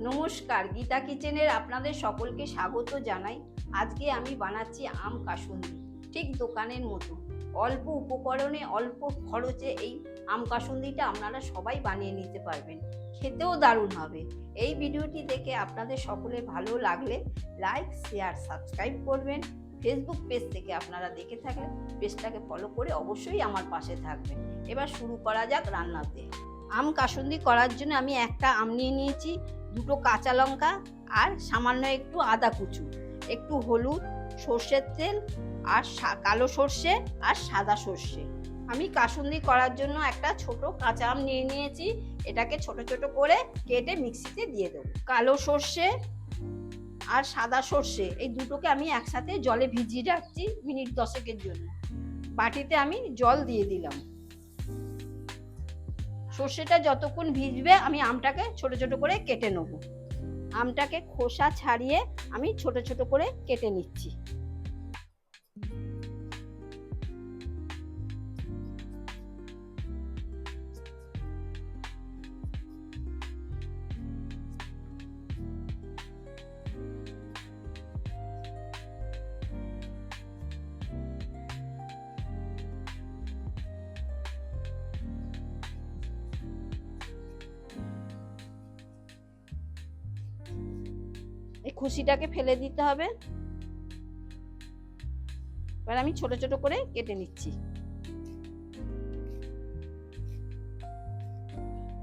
নমস্কার, গীতা কিচেনের আপনাদের সকলকে স্বাগত জানাই। আজকে আমি বানাচ্ছি আম কাসুন্দি, ঠিক দোকানের মতো। অল্প উপকরণে, অল্প খরচে এই আম কাসুন্দিটা আপনারা সবাই বানিয়ে নিতে পারবেন। খেতেও দারুণ হবে। এই ভিডিওটি দেখে আপনাদের সকলে ভালো লাগলে লাইক, শেয়ার, সাবস্ক্রাইব করবেন। ফেসবুক পেজ থেকে আপনারা দেখে থাকলে পেজটাকে ফলো করে অবশ্যই আমার পাশে থাকবেন। এবার শুরু করা যাক রান্নাতে। আম কাসুন্দি করার জন্য আমি একটা আম নিয়ে নিয়েছি। দুটো কাঁচা লঙ্কা আর সামান্য একটু আদা কুচু। একটু হলুদ, সর্ষের তেল আর কালো সর্ষে আর সাদা সর্ষে। আমি কাসুন্দি করার জন্য একটা ছোট কাঁচা আম নিয়ে নিয়েছি। এটাকে ছোট ছোট করে কেটে মিক্সিতে দিয়ে দেবো। কালো সর্ষে আর সাদা সর্ষে, এই দুটোকে আমি একসাথে জলে ভিজিয়ে রাখছি মিনিট দশেকের জন্য। বাটিতে আমি জল দিয়ে দিলাম। সর্ষেটা যতক্ষণ ভিজবে, আমি আমটাকে ছোট ছোট করে কেটে নেব। আমটাকে খোসা ছাড়িয়ে আমি ছোট ছোট করে কেটে নিচ্ছি। এই খুশিটাকে ফেলে দিতে হবে। এবার আমি ছোট ছোট করে কেটে নিচ্ছি।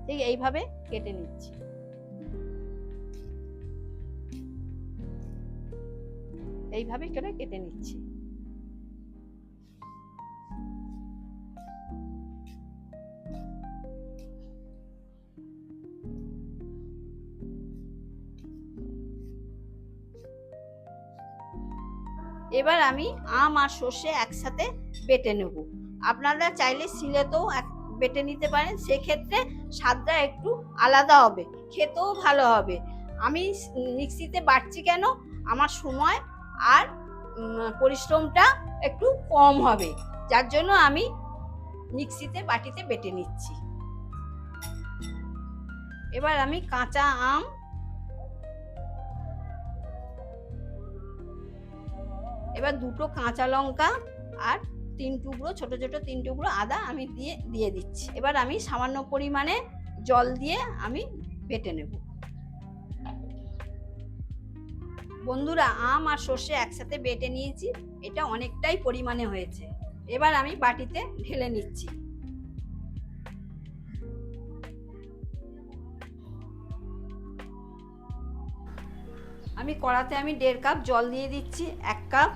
ঠিক এইভাবে কেটে নিচ্ছি। এইভাবে করে কেটে নিচ্ছি। এবার আমি আম আর সর্ষে একসাথে বেটে নেব। আপনারা চাইলে শিলেতেও এক- বেটে নিতে পারেন। সেক্ষেত্রে স্বাদটা একটু আলাদা হবে, খেতেও ভালো হবে। আমি মিক্সিতে বাটছি কেন? আমার সময় আর পরিশ্রমটা একটু কম হবে। যার জন্য আমি মিক্সিতে বাটিতে বেটে নিচ্ছি। এবার আমি কাঁচা আম এবার দুটো কাঁচা লঙ্কা আর তিন টুকরো, ছোট ছোট তিন টুকরো আদা আমি দিয়ে দিয়ে দিচ্ছি। এবার আমি সামান্য পরিমাণে জল দিয়ে আমি বেটে নেব। বন্ধুরা, আম আর সর্ষে একসাথে বেটে নিয়েছি, এটা অনেকটাই পরিমাণে হয়েছে। এবার আমি বাটিতে ঢেলে নিচ্ছি। আমি কড়াতে আমি দেড় কাপ জল দিয়ে দিচ্ছি, এক কাপ।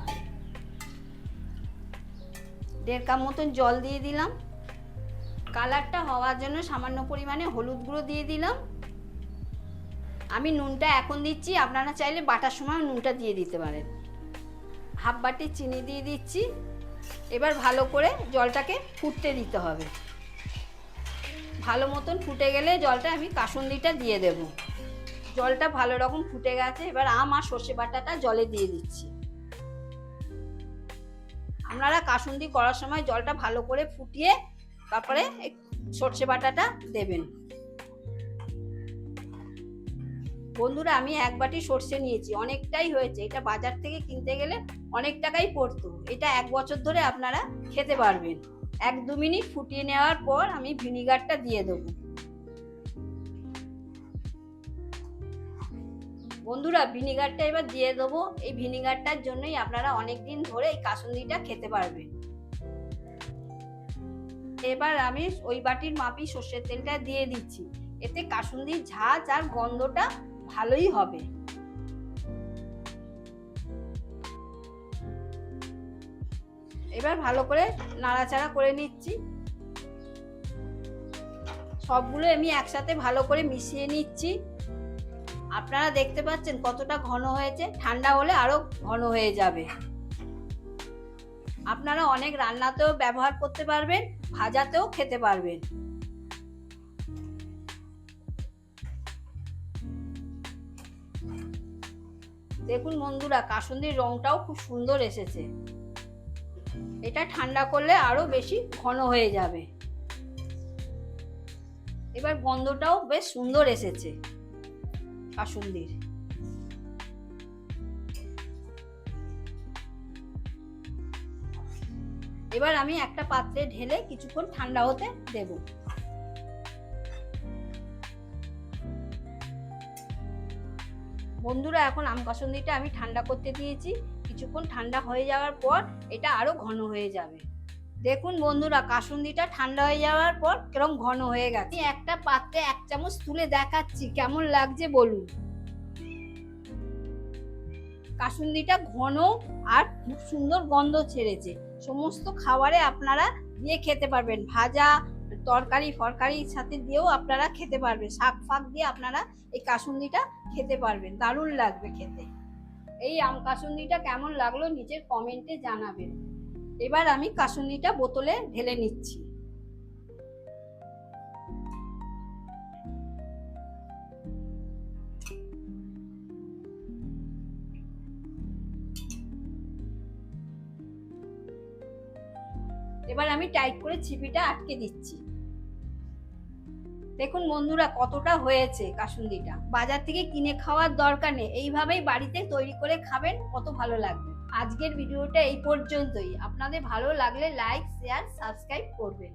দেড় কাপ মতন জল দিয়ে দিলাম। কালারটা হওয়ার জন্য সামান্য পরিমাণে হলুদ গুঁড়ো দিয়ে দিলাম। আমি নুনটা এখন দিচ্ছি, আপনারা চাইলে বাটার সময় নুনটা দিয়ে দিতে পারেন। হাফ বাটি চিনি দিয়ে দিচ্ছি। এবার ভালো করে জলটাকে ফুটতে দিতে হবে। ভালো মতন ফুটে গেলে জলটা আমি কাসুন্দিটা দিয়ে দেবো। জলটা ভালো রকম ফুটে গেছে, এবার আম আর সর্ষে বাটাটা জলে দিয়ে দিচ্ছি। আপনারা কাসুন্দি করার সময় জলটা ভালো করে ফুটিয়ে তারপরে সর্ষে বাটাটা দেবেন। বন্ধুরা, আমি এক বাটি সর্ষে নিয়েছি, অনেকটাই হয়েছে। এটা বাজার থেকে কিনতে গেলে অনেক টাকাই পড়তো। এটা এক বছর ধরে আপনারা খেতে পারবেন। এক দু মিনিট ফুটিয়ে নেওয়ার পর আমি ভিনিগারটা দিয়ে দেবো। বন্ধুরা, ভিনিগারটা এবার দিয়ে দেবো। এই ভিনিগারটার জন্যই আপনারা অনেক দিন ধরে এই কাসুন্দিটা খেতে পারবেন। এবার আমি ওই বাটির মাপি সর্ষের তেলটা দিয়ে দিচ্ছি। এতে কাসুন্দির ঝাঁজ আর গন্ধটা ভালোই হবে। এবার ভালো করে নাড়াচাড়া করে নিচ্ছি। সবগুলো আমি একসাথে ভালো করে মিশিয়ে নিচ্ছি। আপনারা দেখতে পাচ্ছেন কতটা ঘন হয়েছে। ঠান্ডা হলে আরও ঘন হয়ে যাবে। আপনারা অনেক রান্নাতেও ব্যবহার করতে পারবেন, ভাজাতেও খেতে পারবেন। দেখুন বন্ধুরা, কাসুন্দির রংটাও খুব সুন্দর এসেছে। এটা ঠান্ডা করলে আরও বেশি ঘন হয়ে যাবে। এবার গন্ধটাও বেশ সুন্দর এসেছে। কাসুন্দির এবার আমি একটা পাত্রে ঢেলে কিছুক্ষণ ঠান্ডা হতে দেব। বন্ধুরা, এখন আম কাসুন্দিটা আমি ঠান্ডা করতে দিয়েছি। কিছুক্ষণ ঠান্ডা হয়ে যাওয়ার পর এটা আরও ঘন হয়ে যাবে। দেখুন বন্ধুরা কাসুন্দিটা ঠান্ডা হয়ে যাওয়ার পর কিরম ঘন হয়ে গেছে। একটা পাত্রে এক চামচ তুলে দেখাচ্ছি কেমন লাগছে বলুন। কাসুন্দিটা ঘন আর খুব সুন্দর গন্ধ ছেড়েছে। সমস্ত খাবারে আপনারা দিয়ে খেতে পারবেন। ভাজা তরকারি ফরকারির সাথে দিয়েও আপনারা খেতে পারবেন। শাক ফাক দিয়ে আপনারা এই কাসুন্দিটা খেতে পারবেন। দারুণ লাগবে খেতে। এই আম কাসুন্দিটা কেমন লাগল নিজের কমেন্টে জানাবেন। এবার আমি কাসুন্দিটা বোতলে ঢেলে নিচ্ছি। এবার আমি টাইট করে ছিপিটা আটকে দিচ্ছি। দেখুন বন্ধুরা, কতটা হয়েছে কাসুন্দিটা বাজার থেকে কিনে খাওয়ার দরকার নেই। এইভাবেই বাড়িতে তৈরি করে খাবেন, কত ভালো লাগবে। আজকের ভিডিওটা এই পর্যন্তই। আপনাদের ভালো লাগলে লাইক শেয়ার সাবস্ক্রাইব করবেন।